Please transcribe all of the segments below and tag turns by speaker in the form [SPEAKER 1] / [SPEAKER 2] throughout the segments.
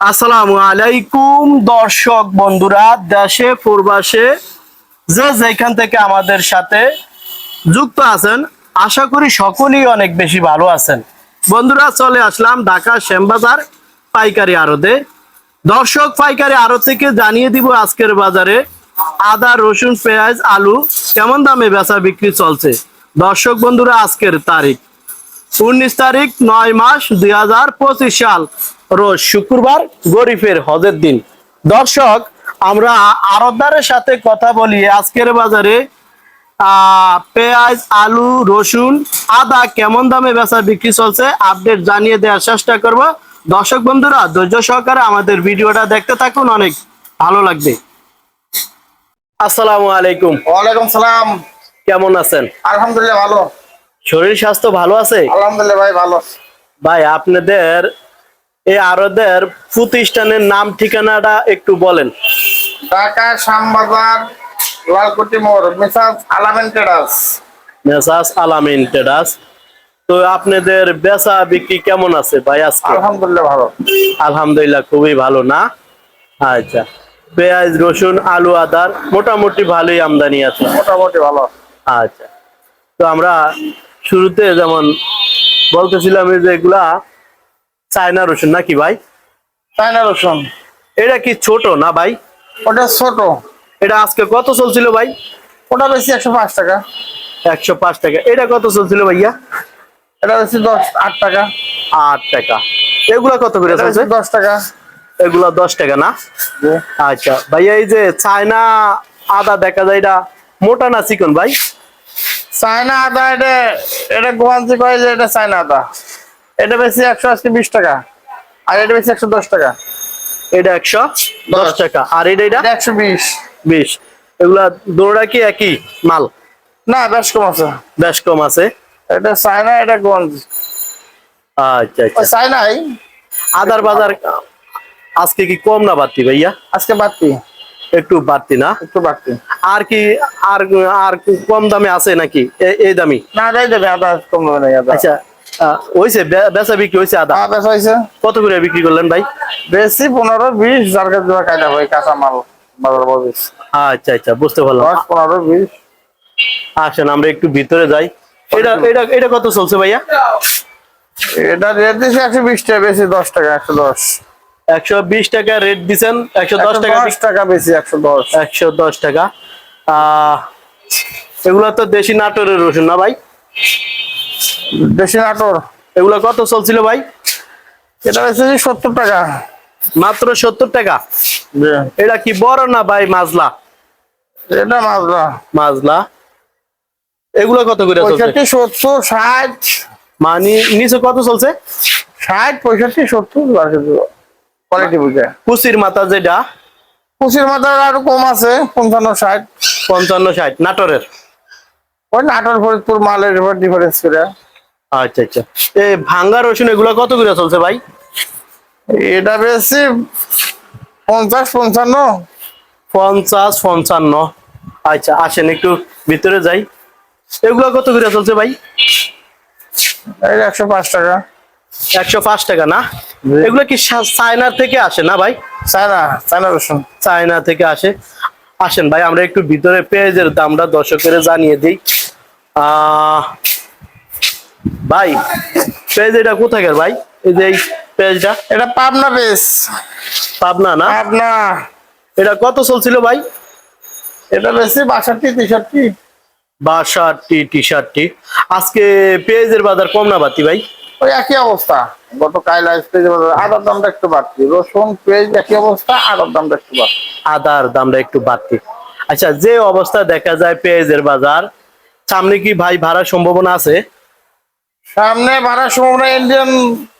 [SPEAKER 1] আসসালামু আলাইকুম, দর্শক বন্ধুরা, দেশে, প্রবাসে, যে যেখান থেকে আমাদের সাথে যুক্ত আছেন, আশা করি সকলেই অনেক বেশি ভালো আছেন। বন্ধুরা, চলে আসলাম ঢাকা শ্যামবাজার পাইকারি আড়তে। দর্শক, পাইকারি আড়ত থেকে জানিয়ে দিব আজকের বাজারে আদা, রসুন, পেঁয়াজ, আলু কেমন দামে বেচা বিক্রি চলছে। দর্শক বন্ধুরা, আজকের তারিখ উনিশ তারিখ, নয় মাস দুই হাজার পঁচিশ সাল। রোজ শুক্রবার গরিফের হজের দিন। দর্শক আমরা আরতদারের সাথে কথা বলি। আজকের বাজারে পেঁয়াজ আলু রসুন আদা কেমন দামে বেচা বিক্রি চলছে? আপডেট জানিয়ে দেওয়ার চেষ্টা করব। দর্শক বন্ধুরা ধৈর্য সহকারে আমাদের ভিডিওটা দেখতে থাকুন। অনেক ভালো লাগবে। আসসালামু আলাইকুম।
[SPEAKER 2] ওয়ালাইকুম সালাম।
[SPEAKER 1] কেমন আছেন?
[SPEAKER 2] আলহামদুলিল্লাহ ভালো।
[SPEAKER 1] শরীর স্বাস্থ্য ভালো আছে?
[SPEAKER 2] আলহামদুলিল্লাহ ভাই ভালো।
[SPEAKER 1] ভাই আপনাদের এই আরদের প্রতিষ্ঠানের নাম ঠিকানাটা একটু বলেন।
[SPEAKER 2] ঢাকা শ্যামবাজার লালকুটি মোড় মিসাস আলামেন ট্রেডার্স।
[SPEAKER 1] মেসাস আলামিন তো আপনাদের বেচা বিক্রি কেমন আছে ভাই আজকে?
[SPEAKER 2] আলহামদুলিল্লাহ ভালো।
[SPEAKER 1] আলহামদুলিল্লাহ খুবই ভালো না? আচ্ছা পেঁয়াজ রসুন আলু আদার মোটামুটি ভালোই আমদানি আছে।
[SPEAKER 2] মোটামুটি ভালো।
[SPEAKER 1] আচ্ছা তো আমরা শুরুতে যেমন বলতেছিলাম এই যে এগুলা চায়না রসুন নাকি ভাই?
[SPEAKER 2] চায়না রসুন।
[SPEAKER 1] এটা কি ছোট না ভাই?
[SPEAKER 2] ওটা ছোট।
[SPEAKER 1] এটা আজকে কত চলছিল ভাই?
[SPEAKER 2] ওটা বেশি একশো পাঁচ টাকা।
[SPEAKER 1] একশো পাঁচ টাকা। এটা কত চলছিল ভাইয়া?
[SPEAKER 2] এটা বেশি দশ আট টাকা।
[SPEAKER 1] আট টাকা। এগুলা কত করে চলছে?
[SPEAKER 2] দশ টাকা।
[SPEAKER 1] এগুলা দশ টাকা না? আচ্ছা ভাইয়া এই যে চায়না আদা দেখা যায় এটা মোটা না চিকন ভাই?
[SPEAKER 2] চায়না আদা এটা এটা গোয়ান্সি কয় যে এটা চায়না আদা। এটা বেশি একশো আজকে বিশ টাকা। আর এটা বেশি একশো দশ টাকা।
[SPEAKER 1] এটা একশো দশ। টাকা। আর এটা এটা?
[SPEAKER 2] একশো বিশ।
[SPEAKER 1] বিশ। এগুলা দৌড়া কি একই মাল?
[SPEAKER 2] না বেশ কম আছে।
[SPEAKER 1] বেশ কম আছে।
[SPEAKER 2] এটা চায়না এটা গোয়ান্সি
[SPEAKER 1] আচ্ছা আচ্ছা।
[SPEAKER 2] চায়নাই।
[SPEAKER 1] আদার বাজার আজকে কি কম না বাড়তি ভাইয়া?
[SPEAKER 2] আজকে বাড়তি।
[SPEAKER 1] একটু বাড়তি না?
[SPEAKER 2] একটু বাড়তি।
[SPEAKER 1] আর কি আর আর কম দামে আছে নাকি? এই দামি?
[SPEAKER 2] না দেয় দেবে আদা কম দামে
[SPEAKER 1] আচ্ছা হয়েছে বেচা বিক্রি হয়েছে আদা।
[SPEAKER 2] আদা বেশ হয়েছে
[SPEAKER 1] কত করে বিক্রি করলেন ভাই?
[SPEAKER 2] বেশি পনেরো বিশ যার কাছে দেওয়া কায়দা কাঁচা মাল
[SPEAKER 1] আচ্ছা আচ্ছা বুঝতে পারলাম।
[SPEAKER 2] দশ পনেরো বিশ।
[SPEAKER 1] আসেন আমরা একটু ভিতরে যাই। এটা এটা এটা কত চলছে ভাইয়া?
[SPEAKER 2] এটা রেট দিয়েছে একশো বিশ টাকা বেশি দশ টাকা একশো দশ।
[SPEAKER 1] একশো বিশ টাকা রেট দিচ্ছেন একশো দশ টাকা
[SPEAKER 2] দশ টাকা বেশি একশো দশ।
[SPEAKER 1] একশো দশ টাকা। আহ এগুলো তো দেশি নাটোরের রসুন না ভাই?
[SPEAKER 2] বেশি নাটোর
[SPEAKER 1] এগুলো কত চলছিল ভাই?
[SPEAKER 2] এটা বেশি সত্তর টাকা।
[SPEAKER 1] মাত্র সত্তর টাকা? এটা কি বড় না ভাই মাজলা?
[SPEAKER 2] এটা মাজরা
[SPEAKER 1] মাজলা। এগুলো কত করে
[SPEAKER 2] পঁয়ষট্টি সত্তর ষাট।
[SPEAKER 1] মানে নিচে কত চলছে?
[SPEAKER 2] ষাট পঁয়ষট্টি সত্তর কোয়ালিটি বুঝে।
[SPEAKER 1] কুচির মাথা যেটা?
[SPEAKER 2] কুচির মাথার আরও কম আছে পঞ্চান্ন ষাট।
[SPEAKER 1] পঞ্চান্ন ষাট। নাটোরের?
[SPEAKER 2] ওই নাটোর ফরিদপুর মালের উপর ডিফারেন্স করে।
[SPEAKER 1] আচ্ছা আচ্ছা। এই ভাঙ্গা রসুন এগুলো কত করে চলছে ভাই?
[SPEAKER 2] এটা বেশি পঞ্চাশ পঞ্চান্ন।
[SPEAKER 1] পঞ্চাশ পঞ্চান্ন। আচ্ছা আসেন একটু ভিতরে যাই। এগুলো কত করে চলছে ভাই?
[SPEAKER 2] একশো পাঁচ টাকা।
[SPEAKER 1] একশো পাঁচ টাকা না? এগুলো কি চায়নার থেকে আসে না ভাই?
[SPEAKER 2] চায়না চায়না রসুন।
[SPEAKER 1] চায়না থেকে আসে। আসেন ভাই আমরা একটু ভিতরে পেঁয়াজের দামটা দর্শকের জানিয়ে দিই। আহ, ভাই পেঁয়াজ এটা কোথাকার ভাই? এই যে এই পেঁয়াজটা।
[SPEAKER 2] এটা পাবনা বেশ
[SPEAKER 1] পাবনা না?
[SPEAKER 2] পাবনা।
[SPEAKER 1] এটা কত চলছিল ভাই?
[SPEAKER 2] এটা বেশি বাষট্টি তেষট্টি।
[SPEAKER 1] বাষট্টি টি আজকে পেঁয়াজের বাজার কম না বাতি ভাই?
[SPEAKER 2] ওই একই অবস্থা। গত কাল বাজার আদার দামটা একটু বাড়তি। রসুন পেঁয়াজ একই অবস্থা আদার দামটা একটু বাড়তি।
[SPEAKER 1] আদার দামটা একটু বাড়তি। আচ্ছা যে অবস্থা দেখা যায় পেঁয়াজের বাজার সামনে কি ভাই ভাড়ার সম্ভাবনা আছে?
[SPEAKER 2] সামনে বাড়ার সময় ইন্ডিয়ান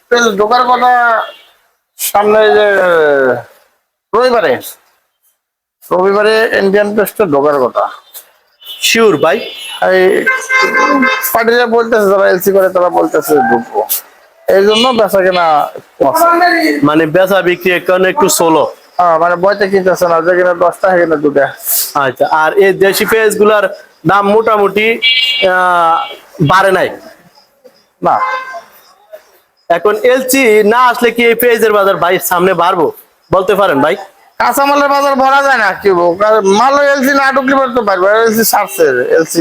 [SPEAKER 2] তেল ঢোকার কথা সামনে যে রবিবারে রবিবারে ইন্ডিয়ান পেস্টে ঢোকার কথা।
[SPEAKER 1] শিওর ভাই
[SPEAKER 2] এই পার্টিরা বলতেছে যারা এলসি করে তারা বলতেছে ঢুকবো। এই জন্য বেচা কেনা
[SPEAKER 1] মানে বেচা বিক্রি কারণে একটু সোলো
[SPEAKER 2] হ্যাঁ, মানে বইতে কিনতেছে না যেখানে দশটা সেখানে দুটা
[SPEAKER 1] আচ্ছা আর এই দেশি পেঁয়াজগুলার দাম মোটামুটি আহ, বাড়ে নাই।
[SPEAKER 2] না।
[SPEAKER 1] এখন এলচি না আসলে কি এই পেঁয়াজের বাজার ভাই সামনে বাড়বো? বলতে পারেন ভাই।
[SPEAKER 2] কাঁচামালের বাজার ভরা যায় না কি মাল এলসি না ঢুকলে পরে তো পারবে এলসি সারছে এলসি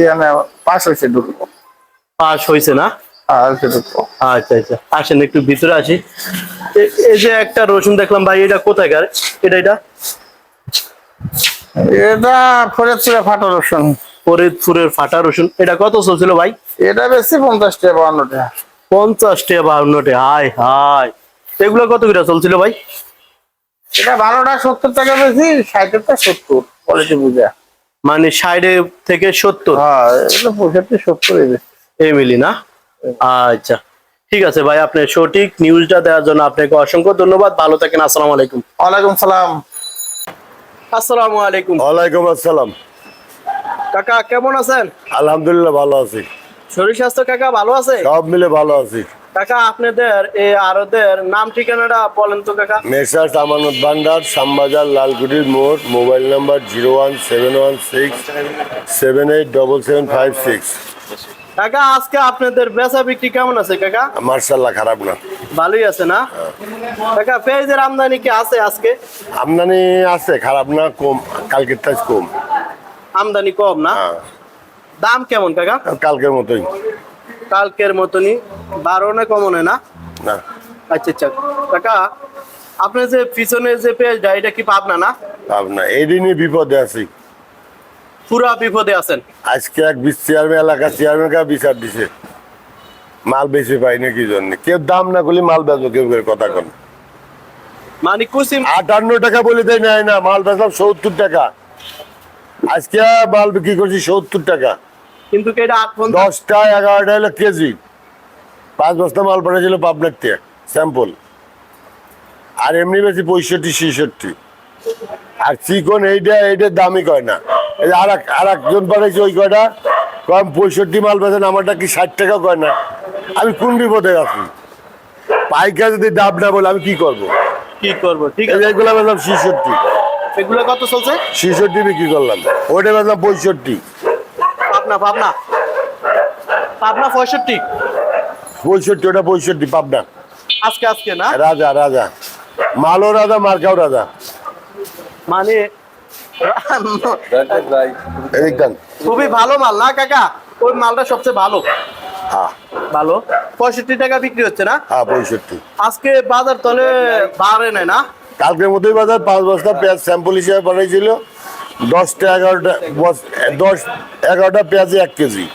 [SPEAKER 2] পাস হয়েছে ঢুকবো।
[SPEAKER 1] পাস হয়েছে না?
[SPEAKER 2] ঢুকবো।
[SPEAKER 1] আচ্ছা আচ্ছা। আসেন একটু ভিতরে আসি। এই যে একটা রসুন দেখলাম ভাই এটা কোথাকার এটা এটা?
[SPEAKER 2] এটা ফরিদপুরে ফাটা রসুন।
[SPEAKER 1] ফরিদপুরের ফাটা রসুন। এটা কত চলছিল ভাই?
[SPEAKER 2] এটা বেশি পঞ্চাশ টাকা বাউন্ন টাকা।
[SPEAKER 1] পঞ্চাশ টাকা বাউন্ন টাকা। হাই হাই এগুলো কত করে চলছিল ভাই?
[SPEAKER 2] এটা ভালোটা সত্তর টাকা বেশি ষাটেরটা সত্তর কোয়ালিটি বুঝা।
[SPEAKER 1] মানে ষাট থেকে সত্তর?
[SPEAKER 2] হ্যাঁ পঁয়ষট্টি সত্তর এই
[SPEAKER 1] এই মিলি না? আচ্ছা। ঠিক আছে ভাই আপনি সঠিক নিউজটা দেওয়ার জন্য আপনাকে অসংখ্য ধন্যবাদ। ভালো থাকেন আসসালামু আলাইকুম।
[SPEAKER 2] ওয়ালাইকুম সালাম।
[SPEAKER 1] আসসালামু আলাইকুম।
[SPEAKER 3] ওয়ালাইকুম আসসালাম।
[SPEAKER 1] কাকা কেমন আছেন?
[SPEAKER 3] আলহামদুলিল্লাহ ভালো আছি।
[SPEAKER 1] শরীর স্বাস্থ্য কাকা ভালো আছে?
[SPEAKER 3] সব মিলে ভালো আছি।
[SPEAKER 1] কাকা আপনাদের এই আরদের নাম ঠিকানাটা বলেন তো কাকা।
[SPEAKER 3] মেসার্স আমানত ভান্ডার শ্যামবাজার লালকুটির মোড় mobile number zero one seven one six seven eight double seven five six.
[SPEAKER 1] কাকা আজকে আপনাদের বেচা বিক্রি কেমন আছে কাকা?
[SPEAKER 3] মার্শাল্লাহ খারাপ না।
[SPEAKER 1] ভালোই আছে না? কাকা পেঁয়াজের আমদানি কি আছে আজকে?
[SPEAKER 3] আমদানি আছে খারাপ না কম কালকের তাজ কম।
[SPEAKER 1] আমদানি কম না?
[SPEAKER 3] হ্যাঁ।
[SPEAKER 1] দাম কেমন কাকা?
[SPEAKER 3] কালকের মতোই।
[SPEAKER 1] কালকের মতনই। বারো না কমনে না?
[SPEAKER 3] না।
[SPEAKER 1] আচ্ছা আচ্ছা। কাকা আপনার যে পিছনে যে পেঁয়াজটা এটা কি পাবনা না?
[SPEAKER 3] পাবনা। এই দিনই বিপদে আছি।
[SPEAKER 1] পুরা বিপদে আছেন?
[SPEAKER 3] আজকে এক বিশ চেয়ারম্যান এলাকা চেয়ারম্যান কা বিচার দিছে। মাল বেশি পাই না কি জন্য? কেউ দাম না করলে মাল বেচবো কেউ কথা কন।
[SPEAKER 1] মানে কুসিম
[SPEAKER 3] আটান্ন টাকা বলে দেয় না মাল বেচলাম সত্তর টাকা। আজকে মাল বিক্রি করছি সত্তর টাকা।
[SPEAKER 1] কিন্তু
[SPEAKER 3] দশটা এগারোটা হলো কেজি। পাঁচ বস্তা মাল পাঠিয়েছিল পাবনার থেকে স্যাম্পল আর এমনি বেশি পঁয়ষট্টি ছেষট্টি। আর চিকন এইটা এইটার দামই কয় না। এই আর এক আর একজন পাঠাইছে ওই কয়টা? কম পঁয়ষট্টি মাল বেচেন আমারটা কি ষাট টাকা কয় না? আমি কোন বিপদে আছি? পাইকার যদি দাম না বলে আমি কি করব?
[SPEAKER 1] কি করব? ঠিক আছে।
[SPEAKER 3] এইগুলো বেচলাম ছেষট্টি।
[SPEAKER 1] এগুলো কত চলছে?
[SPEAKER 3] ছেষট্টি বিক্রি করলাম। ওটা বেচলাম পঁয়ষট্টি।
[SPEAKER 1] পাবনা পাবনা। পাবনা পঁয়ষট্টি।
[SPEAKER 3] পঁয়ষট্টি ওটা পঁয়ষট্টি পাবনা।
[SPEAKER 1] আজকে আজকে না?
[SPEAKER 3] রাজা রাজা। মালও রাজা মার্কাও রাজা।
[SPEAKER 1] মানে খুবই ভালো মাল না কাকা? ওই মালটা সবচেয়ে ভালো।
[SPEAKER 3] হ্যাঁ।
[SPEAKER 1] ভালো। পঁয়ষট্টি টাকা বিক্রি হচ্ছে না?
[SPEAKER 3] হ্যাঁ পঁয়ষট্টি।
[SPEAKER 1] আজকে বাজার তলে বাড়ে না?
[SPEAKER 3] কালকের মতোই বাজার পাঁচ বস্তা পেঁয়াজ স্যাম্পল হিসেবে পাঠাইছিল দশটা এগারোটা দশ এগারোটা পেঁয়াজ এক কেজি।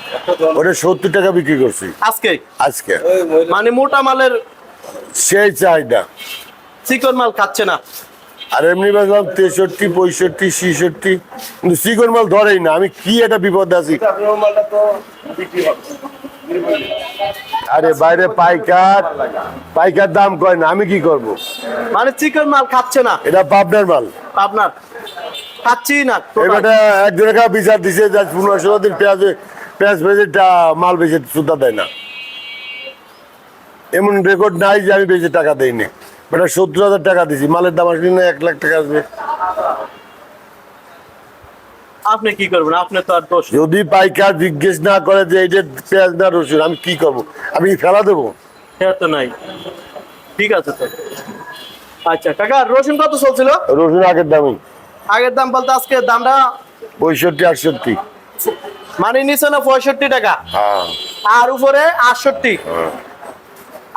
[SPEAKER 3] ওটা সত্তর টাকা বিক্রি করছি।
[SPEAKER 1] আজকে?
[SPEAKER 3] আজকে।
[SPEAKER 1] মানে মোটা মালের
[SPEAKER 3] সেই চাহিদা।
[SPEAKER 1] চিকন মাল খাচ্ছে না।
[SPEAKER 3] আর এমনি বেচলাম তেষট্টি পঁয়ষট্টি ছিষট্টি। কিন্তু চিকন মাল ধরেই না আমি কি একটা বিপদে আছি? আরে বাইরে পাইকার পাইকার দাম কয় না আমি কি করব?
[SPEAKER 1] মানে চিকন মাল খাচ্ছে না?
[SPEAKER 3] এটা পাবনার মাল।
[SPEAKER 1] আপনার খাচ্ছি না
[SPEAKER 3] এবারে একজনের কাছে বিচার দিছে যে পনেরো ষোলো দিন পেঁয়াজ পেঁয়াজ টা- মাল বেচে সুদ্ধা দেয় না। এমন রেকর্ড নাই যে আমি বেশি টাকা দেইনি। এটা সত্তর হাজার টাকা দিছি। মালের দাম আসলে না এক লাখ টাকা আসবে।
[SPEAKER 1] আপনি কি করবেন? আপনি তো আর দোষ
[SPEAKER 3] যদি পাইকার জিজ্ঞেস না করে যে পেঁয়াজ না রসুন আমি কি করব? আমি ফেলা দেবো?
[SPEAKER 1] হ্যাঁ তো নাই। ঠিক আছে তো। আচ্ছা কাকা রসুন কত চলছিল?
[SPEAKER 3] রসুন আগের দামই।
[SPEAKER 1] আগের দাম বলতে আজকে দামটা?
[SPEAKER 3] পঁয়ষট্টি আটষট্টি।
[SPEAKER 1] মানে নিচে না পঁয়ষট্টি টাকা?
[SPEAKER 3] হ্যাঁ।
[SPEAKER 1] আর উপরে আটষট্টি?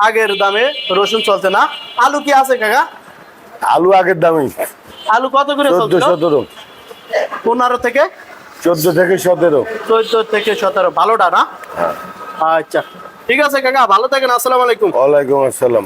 [SPEAKER 1] আগের দামে রসুন চলছে না। আলু কি আছে কাকা?
[SPEAKER 3] আলু আগের দামই।
[SPEAKER 1] আলু কত করে
[SPEAKER 3] চোদ্দ সতেরো।
[SPEAKER 1] পনেরো থেকে?
[SPEAKER 3] চোদ্দ থেকে সতেরো।
[SPEAKER 1] চোদ্দ থেকে সতেরো। ভালোটা না? আচ্ছা। ঠিক আছে কাকা ভালো থাকেন আসসালামু আলাইকুম।
[SPEAKER 3] ওয়ালাইকুম আসসালাম।